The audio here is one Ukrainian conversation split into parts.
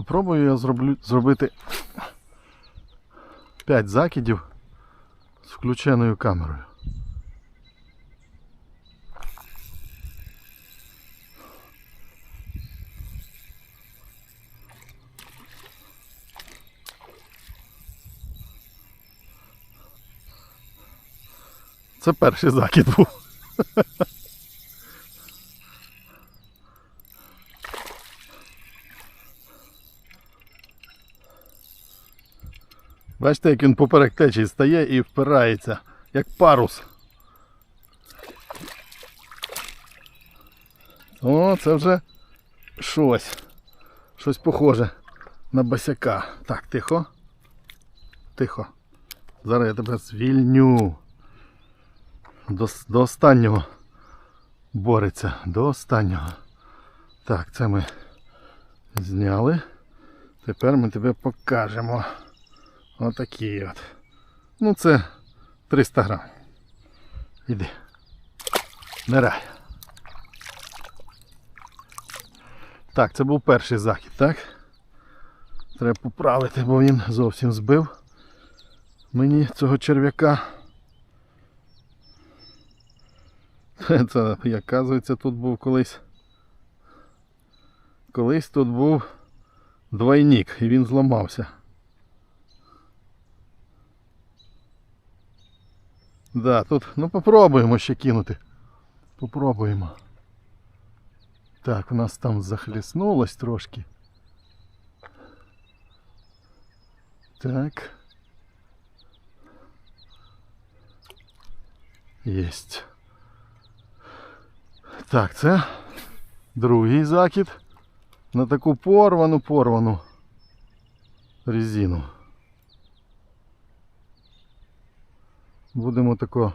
Попробую я зроблю, зробити 5 закидів з включеною камерою. Це перший закид був. Бачите, як він поперек течії стає і впирається, як парус. О, це вже щось. Щось похоже на басяка. Так, тихо. Тихо. Зараз я тебе звільню. До, до останнього бореться. До останнього. Так, це ми зняли. Тепер ми тебе покажемо. Отакий от. Ну це 300 грам. Іди. Нирай. Так, це був перший захід, так? Треба поправити, бо він зовсім збив мені цього черв'яка. Це, як казується, тут був колись. Колись тут був двойник і він зламався. Да, тут, ну попробуємо ще кинути. Попробуємо. Так, у нас там захліснулось трошки. Так. Єсть. Так, це другий закид на таку порвану порвану резину. Будемо тако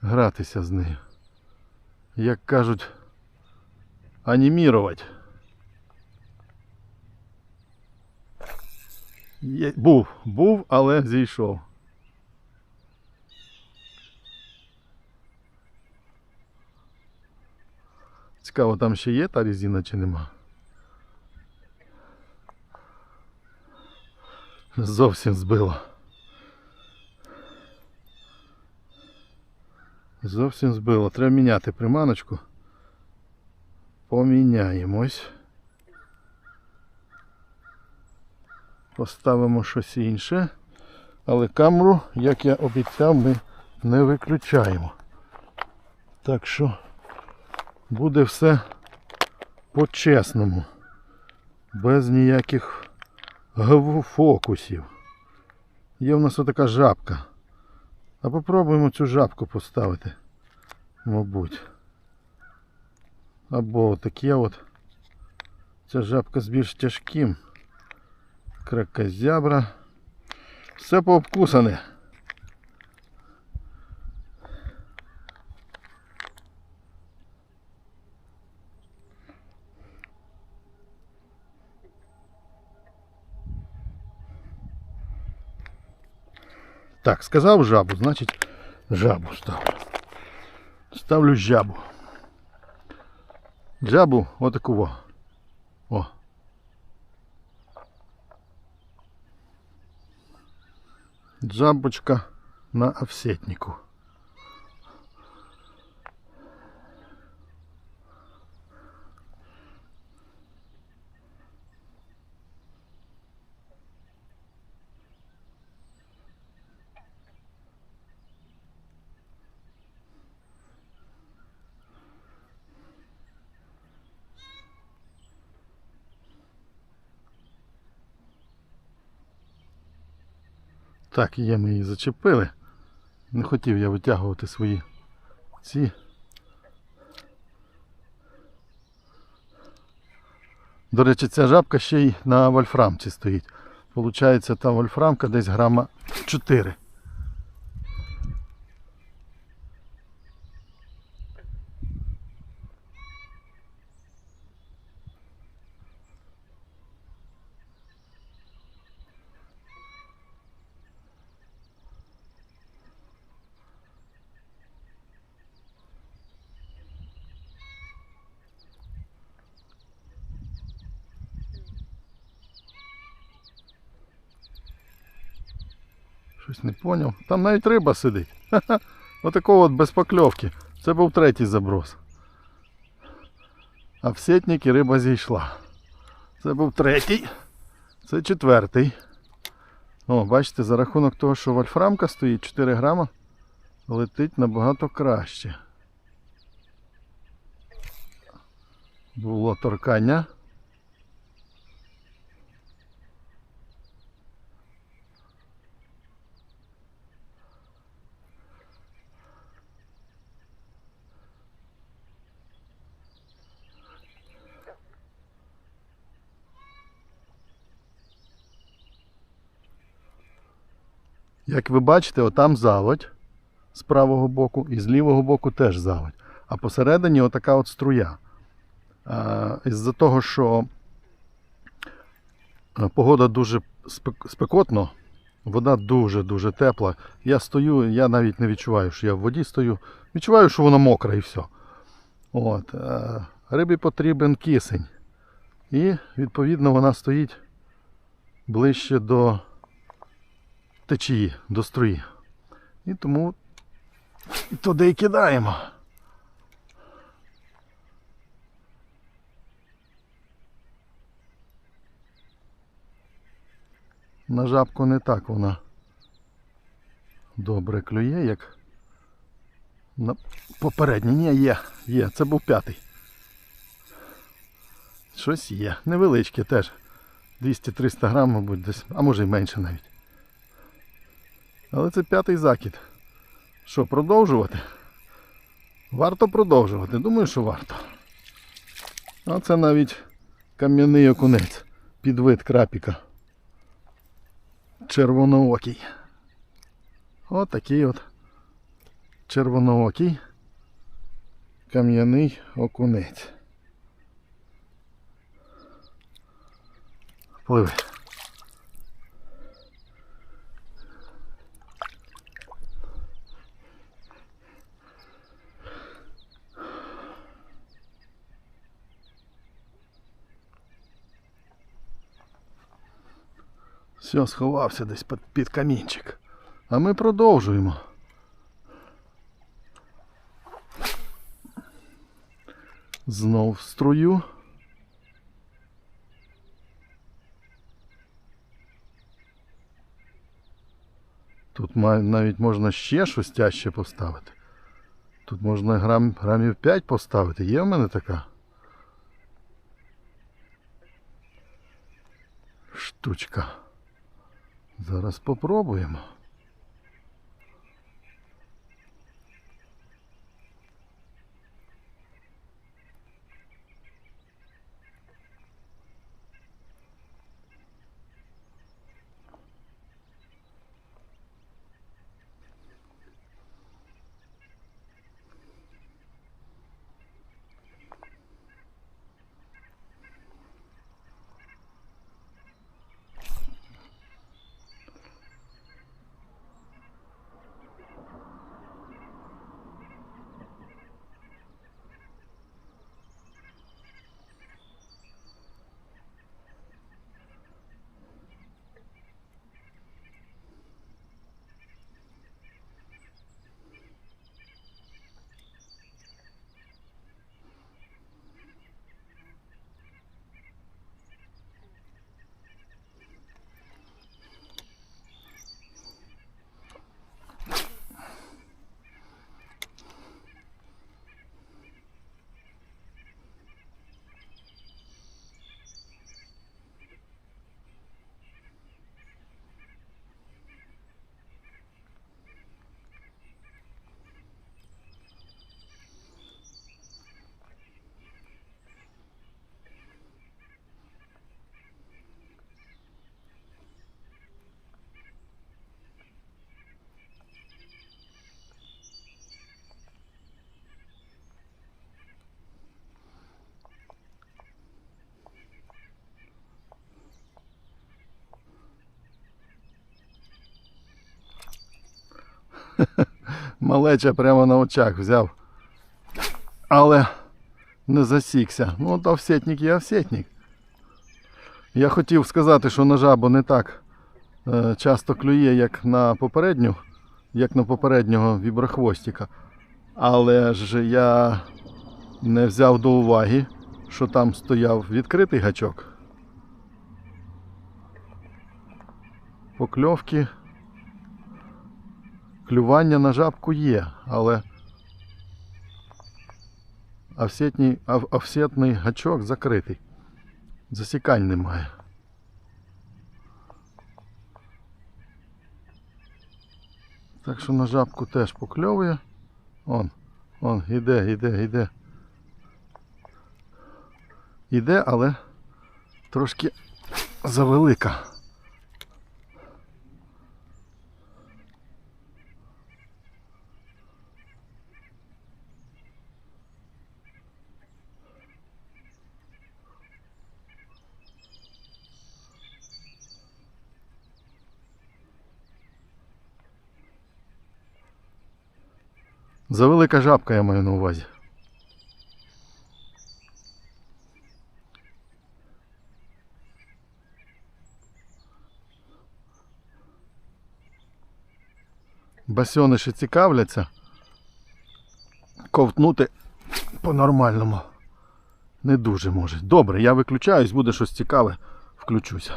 гратися з нею. Як кажуть, анімірувати. Є, був, був, але зійшов. Цікаво, там ще є та резина чи нема. Зовсім збило. Зовсім збило. Треба міняти приманочку. Поміняємось. Поставимо щось інше. Але камеру, як я обіцяв, ми не виключаємо. Так що буде все по-чесному. Без ніяких фокусів. Є в нас отака жабка. А попробуємо цю жабку поставити. Мабуть. Або таке от. Ця жабка з більш тяжким. Кракозябра. Все пообкусане. Так, сказав жабу, значить жабу ставлю. Ставлю жабу. Жабу отаку во. О. Жабочка на офсетнику. Так, є, ми її зачепили. Не хотів я витягувати свої ці. До речі, ця жабка ще й на вольфрамці стоїть. Получається, та вольфрамка десь грама 4. Щось не поняв. Там навіть риба сидить. Ха-ха. Отакого от без покльовки. Це був третій заброс. А в сітник риба зійшла. Це був третій. Це четвертий. О, бачите, за рахунок того, що вольфрамка стоїть 4 грама, летить набагато краще. Було торкання. Як ви бачите, отам заводь з правого боку і з лівого боку теж заводь. А посередині отака от струя. Із-за того, що е, погода дуже спек- спекотно, вода дуже-дуже тепла. Я стою, я навіть не відчуваю, що я в воді стою. Відчуваю, що вона мокра і все. От. е, Рибі потрібен кисень. І, відповідно, вона стоїть ближче до течії, до струї. І тому туди і кидаємо. На жабку не так вона добре клює, як на попередній. Ні, є, є, це був п'ятий. Щось є. Невеличке теж. 200-300 грам, мабуть, десь, а може й менше навіть. Але це п'ятий закид. Що, продовжувати? Варто продовжувати. Думаю, що варто. А це навіть кам'яний окунець. Підвид крапіка. Червоноокий. От такий от червоноокий кам'яний окунець. Пливи. Все, сховався десь під, під камінчик. А ми продовжуємо. Знов в струю. Тут навіть можна ще щось тяжче поставити. Тут можна грам, грамів 5 поставити. Є в мене така штучка. Зараз попробуємо. Малеча прямо на очах взяв. Але не засікся. Ну, то овсетник є овсетник. Я хотів сказати, що на жабу не так е, часто клює як на попередню, як на попереднього віброхвостика. Але ж я не взяв до уваги, що там стояв відкритий гачок. Покльовки. Клювання на жабку є, але офсетний, офсетний гачок закритий. Засікань немає. Так що на жабку теж покльовує. Он, он, іде, іде, іде. Іде, але трошки завелика. Завелика жабка, я маю на увазі. Басьониші цікавляться. Ковтнути по-нормальному. Не дуже може. Добре, я виключаюсь, буде щось цікаве, включуся.